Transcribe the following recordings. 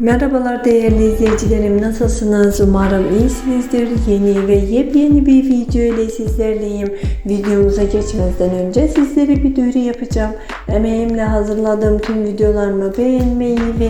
Merhabalar değerli izleyicilerim nasılsınız? Umarım iyisinizdir. Yeni ve yepyeni bir video ile sizlerleyim. Videomuza geçmeden önce sizlere bir duyuru yapacağım. Emeğimle hazırladığım tüm videolarımı beğenmeyi ve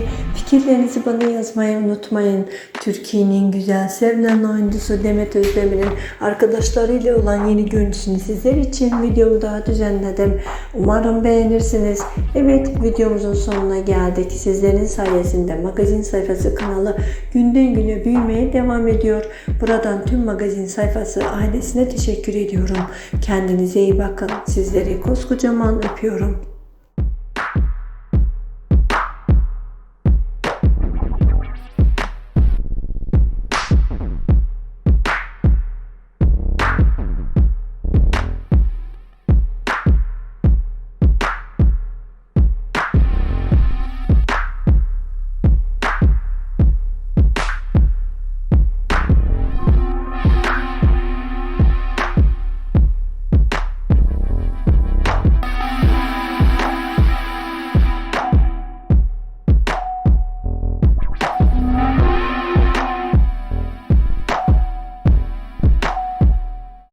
fikirlerinizi bana yazmayı unutmayın. Türkiye'nin güzel sevilen oyuncusu Demet Özdemir'in arkadaşlarıyla olan yeni görüntüsünü sizler için videomu daha düzenledim. Umarım beğenirsiniz. Evet videomuzun sonuna geldik. Sizlerin sayesinde magazin sayfası kanalı günden güne büyümeye devam ediyor. Buradan tüm magazin sayfası ailesine teşekkür ediyorum. Kendinize iyi bakın. Sizleri koskocaman öpüyorum.